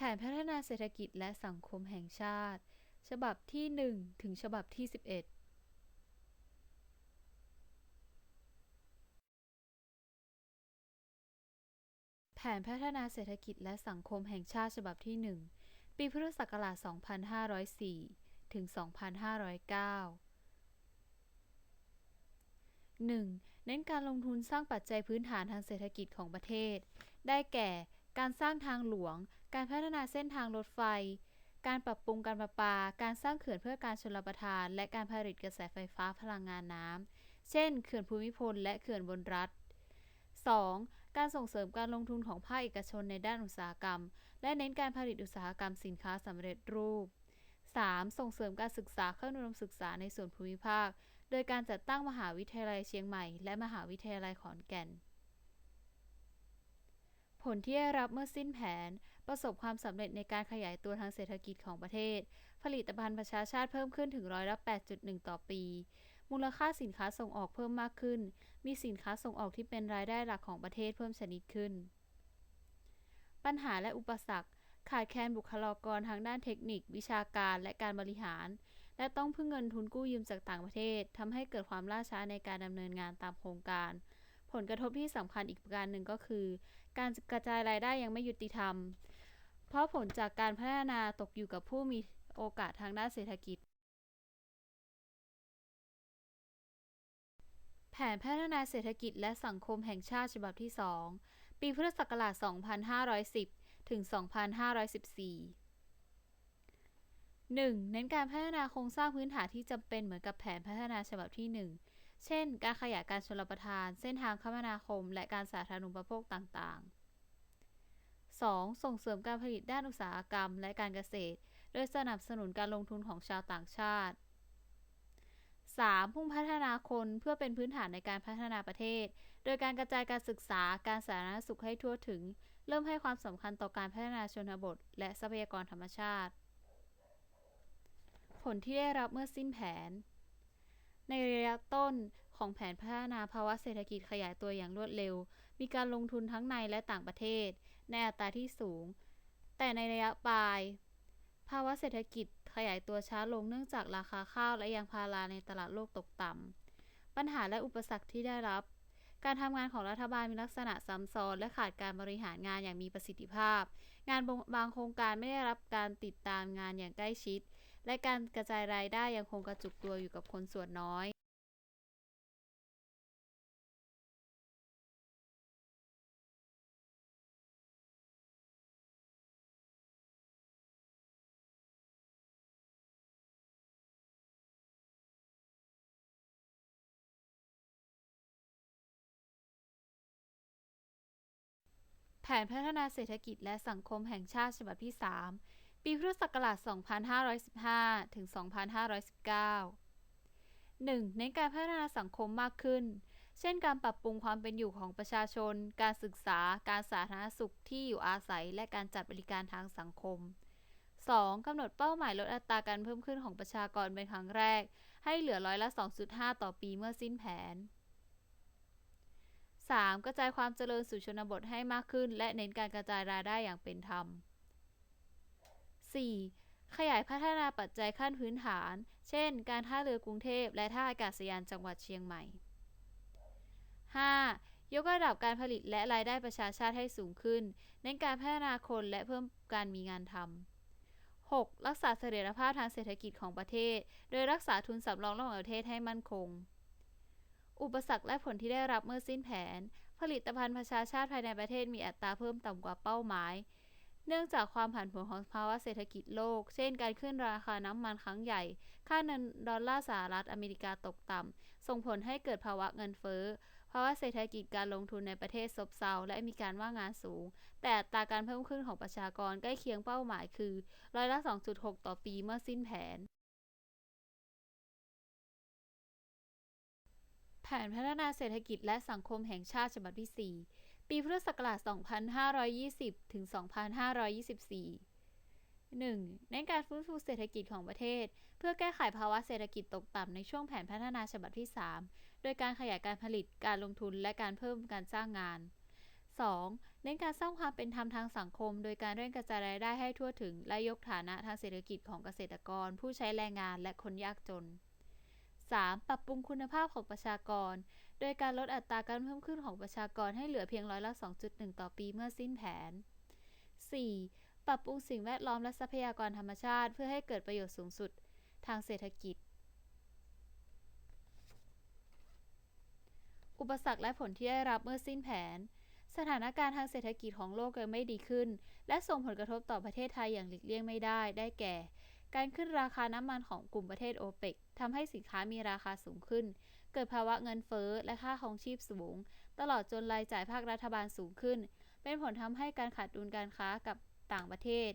แผนพัฒนาเศรษฐกิจและสังคมแห่งชาติ ฉบับที่ 1 ถึงฉบับที่ 11แผนพัฒนาเศรษฐกิจและสังคมแห่งชาติฉบับที่ 1 ปีพุทธศักราช 2504 ถึง 2509 1. เน้นการลงทุนสร้างปัจจัยพื้นฐานทางเศรษฐกิจของประเทศ ได้แก่ การสร้างทางหลวง การพัฒนาเส้นทางรถไฟ การปรับปรุงการประปา การสร้างเขื่อนเพื่อการชลประทาน และการผลิตกระแสไฟฟ้าพลังงานน้ำ เช่น เขื่อนภูมิพล และเขื่อนบนรัฐ 2. การส่งเสริมการลงทุนของภาคเอกชนในด้านอุตสาหกรรม และเน้นการผลิตอุตสาหกรรมสินค้าสำเร็จรูป 3. ส่งเสริมการศึกษาเขั้นอุดมศึกษาในส่วนภูมิภาค โดยการจัดตั้งมหาวิทยาลัยเชียงใหม่ และมหาวิทยาลัยขอนแก่น ผลที่ได้รับเมื่อสิ้นแผน ประสบความสำเร็จในการขยายตัวทางเศรษฐกิจของประเทศ ผลิตภัณฑ์ประชาชาติเพิ่มขึ้นถึงร้อยละ 8.1 ต่อปี มูลค่าสินค้าส่งออกเพิ่มมากขึ้น มีสินค้าส่งออกที่เป็นรายได้หลักของประเทศเพิ่มชนิดขึ้น ปัญหาและอุปสรรค ขาดแคลนบุคลากรทางด้านเทคนิค วิชาการและการบริหาร และต้องพึ่งเงินทุนกู้ยืมจากต่างประเทศทำให้เกิดความล่าช้าในการดำเนินงานตามโครงการผลกระทบที่สำคัญอีกประการหนึ่งก็คือ การกระจายรายได้ยังไม่ยุติธรรม เพราะผลจากการพัฒนาตกอยู่กับผู้มีโอกาสทางด้านเศรษฐกิจ แผนพัฒนาเศรษฐกิจและสังคมแห่งชาติฉบับที่ 2 ปีพุทธศักราช 2510 ถึง 2514 1. เน้นการพัฒนาโครงสร้างพื้นฐานที่จำเป็นเหมือนกับแผนพัฒนาฉบับที่ 1 เช่น การขยายการชลประทาน เส้นทางคมนาคม และการสาธารณูปโภคต่าง ๆ 2. ส่งเสริมการผลิตด้านอุตสาหกรรมและการเกษตร โดยสนับสนุนการลงทุนของชาวต่างชาติ 3. พุ่งพัฒนาคนเพื่อเป็นพื้นฐานในการพัฒนาประเทศ โดยการกระจายการศึกษา การสาธารณสุขให้ทั่วถึง เริ่มให้ความสำคัญต่อการพัฒนาชนบท และทรัพยากรธรรมชาติ ผลที่ได้รับเมื่อสิ้นแผน ในระยะต้นของแผนพัฒนาภาวะเศรษฐกิจขยายตัวอย่างรวดเร็ว มีการลงทุนทั้งในและต่างประเทศ ในอัตราที่สูง แต่ในระยะปลาย ภาวะเศรษฐกิจขยายตัวช้าลงเนื่องจากราคาข้าวและยางพาราในตลาดโลกตกต่ำ ปัญหาและอุปสรรคที่ได้รับ การทำงานของรัฐบาลมีลักษณะซ้ำซ้อนและขาดการบริหารงานอย่างมีประสิทธิภาพ งานบางโครงการไม่ได้รับการติดตามงานอย่างใกล้ชิด และการกระจายรายได้ยังคงกระจุกตัวอยู่กับคนส่วนน้อย ผนพัฒนาเศรษฐกิจและสังคมแห่งชาติฉบับที่ 3 ปีพุทธศักราช 2515 ถึง 2519 1. เน้นการพัฒนาสังคมมากขึ้น เช่นการปรับปรุงความเป็นอยู่ของประชาชน การศึกษา การสาธารณสุขที่อยู่อาศัย และการจัดบริการทางสังคม 2. กำหนดเป้าหมายลดอัตราการเพิ่มขึ้นของประชากรเป็นครั้งแรก ให้เหลือร้อยละ 2.5 ต่อปีเมื่อสิ้นแผน 3. กระจายความเจริญสู่ชนบทให้มากขึ้น และเน้นการกระจายรายได้อย่างเป็นธรรม 4. ขยายพัฒนาปัจจัยขั้นพื้นฐาน เช่น การท่าเรือกรุงเทพและท่าอากาศยานจังหวัดเชียงใหม่ 5. ยกระดับการผลิตและรายได้ประชาชาติให้สูงขึ้น เน้นการพัฒนาคนและเพิ่มการมีงานทำ 6. รักษาเสถียรภาพทางเศรษฐกิจของประเทศ โดยรักษาทุนสำรองระหว่างประเทศให้มั่นคง อุปสรรคและผลที่ได้รับเมื่อสิ้นแผน ผลิตภัณฑ์ประชาชาติภายในประเทศมีอัตราเพิ่มต่ำกว่าเป้าหมาย เนื่องจากความผันผวนของภาวะเศรษฐกิจโลก เช่น การขึ้นราคาน้ำมันครั้งใหญ่ ค่าเงินดอลลาร์สหรัฐอเมริกาตกต่ำ ส่งผลให้เกิดภาวะเงินเฟ้อ ภาวะเศรษฐกิจการลงทุนในประเทศซบเซาและมีการว่างงานสูง แต่อัตราการเพิ่มขึ้นของประชากรใกล้เคียงเป้าหมายคือร้อยละ 2.6 ต่อปีเมื่อสิ้นแผน ผนพัฒนาเศรษฐกิจและสังคมแห่งชาติฉบับที่ 4 ปีพุทธศักราช 2520 ถึง 2524 1. เน้นการฟื้นฟูเศรษฐกิจของประเทศ เพื่อแก้ไขภาวะเศรษฐกิจตกต่ำในช่วงแผนพัฒนาฉบับที่ 3 โดยการขยายการผลิต การลงทุน และการเพิ่มการจ้างงาน 2. เน้นการสร้างความเป็นธรรมทางสังคม โดยการเร่งกระจายรายได้ให้ทั่วถึง และยกฐานะทางเศรษฐกิจของเกษตรกร ผู้ใช้แรงงานและคนยากจน 3. ปรับปรุงคุณภาพของประชากร โดยการลดอัตราการเพิ่มขึ้นของประชากรให้เหลือเพียงร้อยละ 2.1 ต่อปีเมื่อสิ้นแผน 4. ปรับปรุงสิ่งแวดล้อมและทรัพยากรธรรมชาติเพื่อให้เกิดประโยชน์สูงสุดทางเศรษฐกิจ อุปสรรคและผลที่ได้รับเมื่อสิ้นแผน สถานการณ์ทางเศรษฐกิจของโลกยังไม่ดีขึ้น และส่งผลกระทบต่อประเทศไทยอย่างหลีกเลี่ยงไม่ได้ ได้แก่ การขึ้นราคาน้ำมันของกลุ่มประเทศโอเปกทำให้สินค้ามีราคาสูงขึ้น เกิดภาวะเงินเฟ้อและค่าครองชีพสูง ตลอดจนรายจ่ายภาครัฐบาลสูงขึ้น เป็นผลทำให้การขาดดุลการค้ากับต่างประเทศ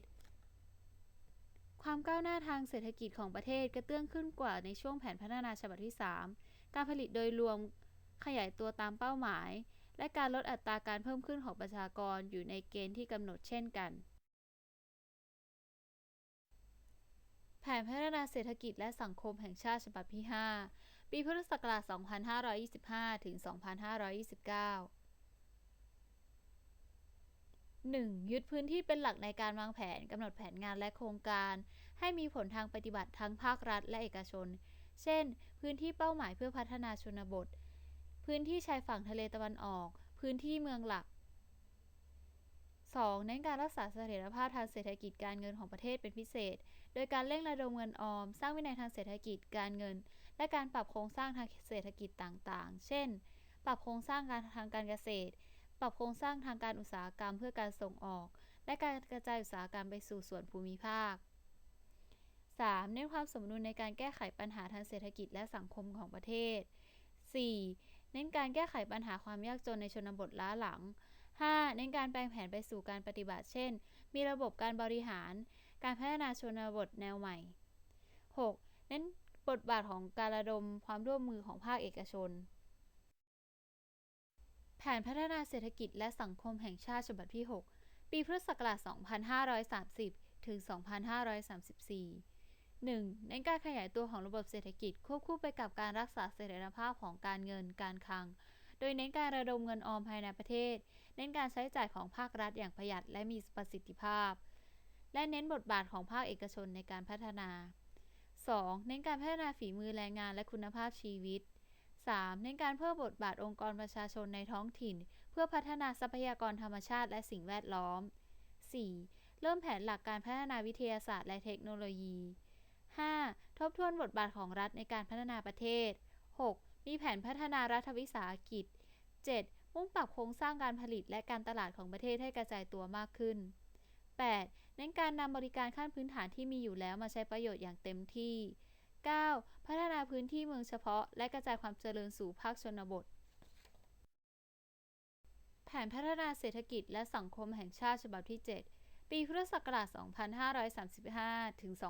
ความก้าวหน้าทางเศรษฐกิจของประเทศกระเตื้องขึ้นกว่าในช่วงแผนพัฒนาฉบับที่ 3 การผลิตโดยรวมขยายตัวตามเป้าหมาย และการลดอัตราการเพิ่มขึ้นของประชากรอยู่ในเกณฑ์ที่กำหนดเช่นกัน แผนพัฒนาเศรษฐกิจและสังคมแห่งชาติฉบับที่ 5 ปีพุทธศักราช 2525 ถึง 2529 1. ยึดพื้นที่เป็นหลักในการวางแผนกำหนดแผนงานและโครงการ ให้มีผลทางปฏิบัติทั้งภาครัฐและเอกชน เช่น พื้นที่เป้าหมายเพื่อพัฒนาชนบท พื้นที่ชายฝั่งทะเลตะวันออก พื้นที่เมืองหลัก 2. เน้นการรักษาเสถียรภาพทางเศรษฐกิจการเงินของประเทศเป็นพิเศษ โดยการเร่งระดมเงินออม สร้างวินัยทางเศรษฐกิจการเงิน และการปรับโครงสร้างทางเศรษฐกิจต่างๆ เช่น ปรับโครงสร้างการทางการเกษตร ปรับโครงสร้างทางการอุตสาหกรรมเพื่อการส่งออก และการกระจายอุตสาหกรรมไปสู่ส่วนภูมิภาค 3. เน้นความสมดุลในการแก้ไขปัญหาทางเศรษฐกิจและสังคมของประเทศ 4. เน้นการแก้ไขปัญหาความยากจนในชนบทล้าหลัง 5. เน้นการแปลงแผนไปสู่การปฏิบัติ เช่น มีระบบการบริหาร การพัฒนาชนบทแนวใหม่ 6. เน้นบทบาทของการระดมความร่วมมือของภาคเอกชน แผนพัฒนาเศรษฐกิจและสังคมแห่งชาติฉบับที่ 6 ปีพุทธศักราช 2530 ถึง 2534 1. เน้นการขยายตัวของระบบเศรษฐกิจควบคู่ไปกับการรักษาเสถียรภาพของการเงินการคลัง โดยเน้นการระดมเงินออมภายในประเทศ เน้นการใช้จ่ายของภาครัฐอย่างประหยัดและมีประสิทธิภาพ และเน้นบทบาทของภาคเอกชนในการพัฒนา 2. เน้นการพัฒนาฝีมือแรงงานและคุณภาพชีวิต 3. เน้นการเพิ่มบทบาทองค์กรประชาชนในท้องถิ่น เพื่อพัฒนาทรัพยากรธรรมชาติและสิ่งแวดล้อม 4. เริ่มแผนหลักการพัฒนาวิทยาศาสตร์และเทคโนโลยี 5. ทบทวนบทบาทของรัฐในการพัฒนาประเทศ 6. มีแผนพัฒนารัฐวิสาหกิจ 7. มุ่งปรับโครงสร้างการผลิตและการตลาดของประเทศให้กระจายตัวมากขึ้น 8. เน้นการนำบริการขั้นพื้นฐานที่มีอยู่แล้วมาใช้ประโยชน์อย่างเต็มที่ 9. พัฒนาพื้นที่เมืองเฉพาะ และกระจายความเจริญสู่ภาคชนบท แผนพัฒนาเศรษฐกิจและสังคมแห่งชาติฉบับที่ 7 ปีพุทธศักราช 2535 ถึง 2539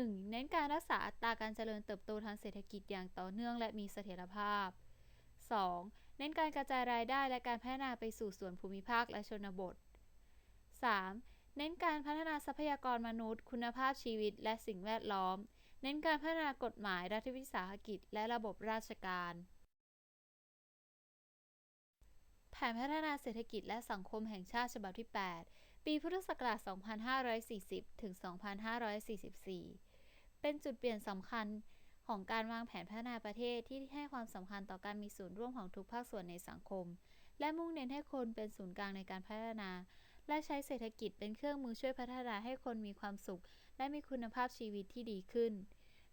1. เน้นการรักษาอัตราการเจริญเติบโตทางเศรษฐกิจอย่างต่อเนื่องและมีเสถียรภาพ 2. เน้นการกระจายรายได้และการพัฒนาไปสู่ส่วนภูมิภาคและชนบท 3. เน้นการพัฒนาทรัพยากรมนุษย์ คุณภาพชีวิต และสิ่งแวดล้อม เน้นการพัฒนากฎหมายรัฐวิสาหกิจ และระบบราชการ แผนพัฒนาเศรษฐกิจและสังคมแห่งชาติฉบับที่ 8 ปีพุทธศักราช 2540 ถึง 2544 เป็นจุดเปลี่ยนสำคัญ ของการวางแผนพัฒนาประเทศที่ให้ความสำคัญต่อการมีส่วนร่วมของทุกภาคส่วนในสังคม และมุ่งเน้นให้คนเป็นศูนย์กลางในการพัฒนา และใช้เศรษฐกิจเป็นเครื่องมือช่วยพัฒนาให้คนมีความสุข และมีคุณภาพชีวิตที่ดีขึ้น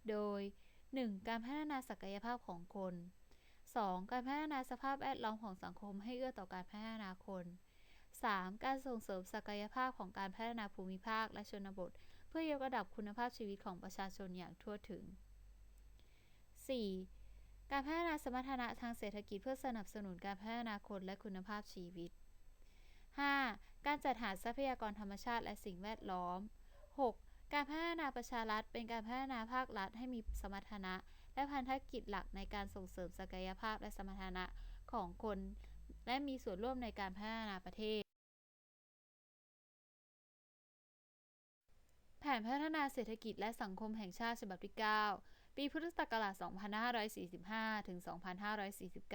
โดย 1. การพัฒนาศักยภาพของคน 2. การพัฒนาสภาพแวดล้อมของสังคมให้เอื้อต่อการพัฒนาคน 3. การส่งเสริมศักยภาพของการพัฒนาภูมิภาคและชนบท เพื่อยกระดับคุณภาพชีวิตของประชาชนอย่างทั่วถึง 4. การพัฒนาสมรรถนะทางเศรษฐกิจเพื่อสนับสนุนการพัฒนาคนและคุณภาพชีวิต 5. การจัดหาทรัพยากรธรรมชาติและสิ่งแวดล้อม 6. การพัฒนาประชารัฐเป็นการพัฒนาภาครัฐให้มีสมรรถนะ และพันธกิจหลักในการส่งเสริมศักยภาพและสมรรถนะของคน และมีส่วนร่วมในการพัฒนาประเทศ แผนพัฒนาเศรษฐกิจและสังคมแห่งชาติฉบับที่ 9 ปีพุทธศักราช 2545 ถึง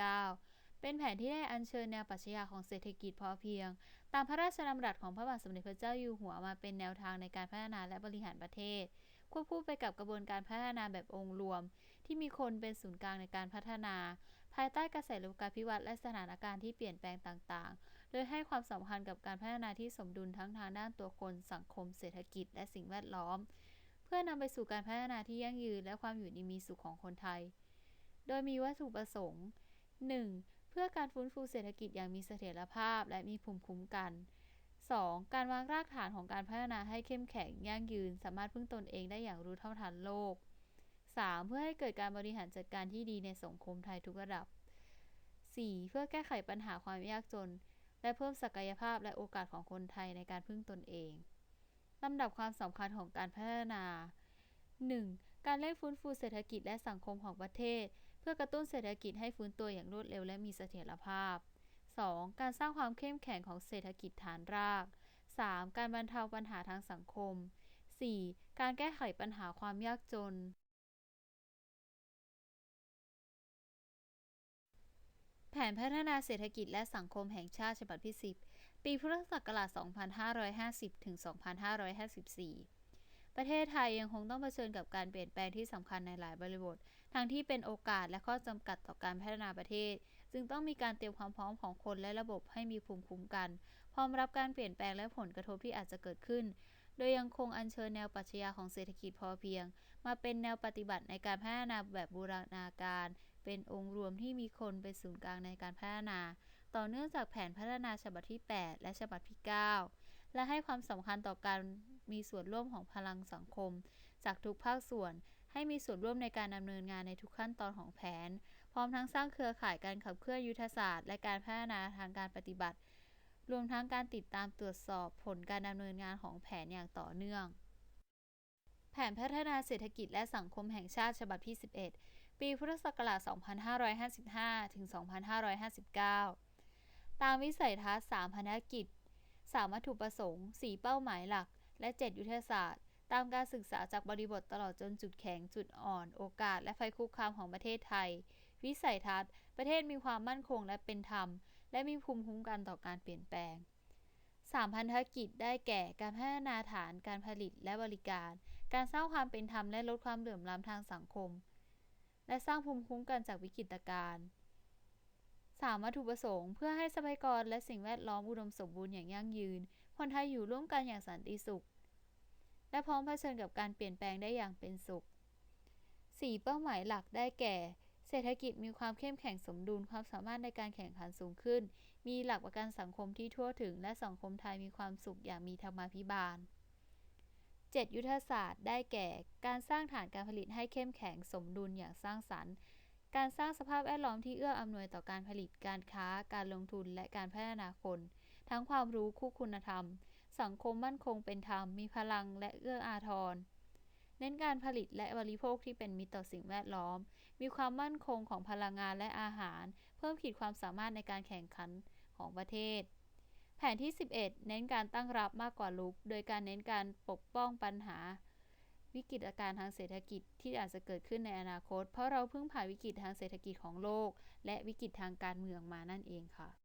2549 เป็นแผนที่ได้อัญเชิญแนวปรัชญาของเศรษฐกิจพอเพียง ตามพระราชดำรัสของพระบาทสมเด็จพระเจ้าอยู่หัวมาเป็นแนวทางในการพัฒนาและบริหารประเทศ ควบคู่ไปกับกระบวนการพัฒนาแบบองค์รวม ที่มีคนเป็นศูนย์กลางในการพัฒนา ภายใต้กระแสโลกาภิวัตน์และสถานการณ์ที่เปลี่ยนแปลงต่างๆ โดยให้ความสำคัญกับการพัฒนาที่สมดุลทั้งทางด้านตัวคน สังคม เศรษฐกิจ และสิ่งแวดล้อม พื่อนำไปสู่การพัฒนาที่ยั่งยืนและความอยู่ดีมีสุขของคนไทย โดยมีวัตถุประสงค์ 1. เพื่อการฟื้นฟูเศรษฐกิจอย่างมีเสถียรภาพและมีภูมิคุ้มกัน 2. การวางรากฐานของการพัฒนาให้เข้มแข็งยั่งยืน สามารถพึ่งตนเองได้อย่างรู้เท่าทันโลก 3. เพื่อให้เกิดการบริหารจัดการที่ดีในสังคมไทยทุกระดับ 4. เพื่อแก้ไขปัญหาความยากจน และเพิ่มศักยภาพและโอกาสของคนไทยในการพึ่งตนเอง ลำดับความสำคัญของการพัฒนา 1. การเร่งฟื้นฟูเศรษฐกิจและสังคมของประเทศ เพื่อกระตุ้นเศรษฐกิจให้ฟื้นตัวอย่างรวดเร็วและมีเสถียรภาพ 2. การสร้างความเข้มแข็งของเศรษฐกิจฐานราก 3. การบรรเทาปัญหาทางสังคม 4. การแก้ไขปัญหาความยากจน แผนพัฒนาเศรษฐกิจและสังคมแห่งชาติฉบับที่ 10 ปีพุทธศักราช 2550 ถึง 2554 ประเทศไทยยังคงต้องเผชิญกับการเปลี่ยนแปลงที่สำคัญในหลายบริบท ทั้งที่เป็นโอกาสและข้อจำกัดต่อการพัฒนาประเทศ จึงต้องมีการเตรียมความพร้อมของคนและระบบให้มีภูมิคุ้มกัน พร้อมรับการเปลี่ยนแปลงและผลกระทบที่อาจจะเกิดขึ้น โดยยังคงอัญเชิญแนวปรัชญาของเศรษฐกิจพอเพียง มาเป็นแนวปฏิบัติในการพัฒนาแบบบูรณาการ เป็นองค์รวมที่มีคนเป็นศูนย์กลางในการพัฒนา ต่อเนื่องจากแผนพัฒนาฉบับที่ 8 และฉบับที่ 9 และให้ความสำคัญต่อการมีส่วนร่วมของพลังสังคม จากทุกภาคส่วน ให้มีส่วนร่วมในการดำเนินงานในทุกขั้นตอนของแผน พร้อมทั้งสร้างเครือข่ายการขับเคลื่อนยุทธศาสตร์ และการพัฒนาทางการปฏิบัติ รวมทั้งการติดตามตรวจสอบผลการดำเนินงานของแผนอย่างต่อเนื่องแผนพัฒนาเศรษฐกิจและสังคมแห่งชาติฉบับที่ 11 ปีพุทธศักราช 2555 ถึง 2559 ตามวิสัยทัศน์ 3 พันธกิจ 3 วัตถุประสงค์ 4 เป้าหมายหลัก และ 7 ยุทธศาสตร์ ตามการศึกษาจากบริบทตลอดจนจุดแข็ง จุดอ่อน โอกาส และภัยคุกคามของประเทศไทย วิสัยทัศน์ ประเทศมีความมั่นคงและเป็นธรรม และมีภูมิคุ้มกันต่อการเปลี่ยนแปลง3พันธกิจได้แก่การพัฒนาฐานการผลิตและบริการ การสร้างความเป็นธรรมและลดความเหลื่อมล้ำทางสังคม และสร้างภูมิคุ้มกันจากวิกฤตการณ์ 3 วัตถุประสงค์เพื่อให้ทรัพยากรและสิ่งแวดล้อมอุดมสมบูรณ์อย่างยั่งยืน คนไทยอยู่ร่วมกันอย่างสันติสุข และพร้อมเผชิญกับการเปลี่ยนแปลงได้อย่างเป็นสุข 4 เป้าหมายหลักได้แก่ เศรษฐกิจมีความเข้มแข็งสมดุลความสามารถในการแข่งขันสูงขึ้น มีหลักประกันสังคมที่ทั่วถึง และสังคมไทยมีความสุขอย่างมีธรรมาภิบาล 7 ยุทธศาสตร์ได้แก่ การสร้างฐานการผลิตให้เข้มแข็งสมดุลอย่างสร้างสรรค์ การสร้างสภาพแวดล้อมที่เอื้ออำนวยต่อการผลิตการค้า การลงทุนและการพัฒนาคน ทั้งความรู้คู่คุณธรรม สังคมมั่นคงเป็นธรรม มีพลังและเอื้ออาทร เน้นการผลิตและบริโภคที่เป็นมิตรต่อสิ่งแวดล้อม มีความมั่นคงของพลังงานและอาหาร เพิ่มขีดความสามารถในการแข่งขันของประเทศ แผนที่ 11 เน้นการตั้งรับมากกว่ารุก โดยการเน้นการปกป้องปัญหา วิกฤตการณ์ทางเศรษฐกิจที่อาจจะเกิดขึ้นในอนาคต เพราะเราเพิ่งผ่านวิกฤตทางเศรษฐกิจของโลก และวิกฤตทางการเมืองมานั่นเองค่ะ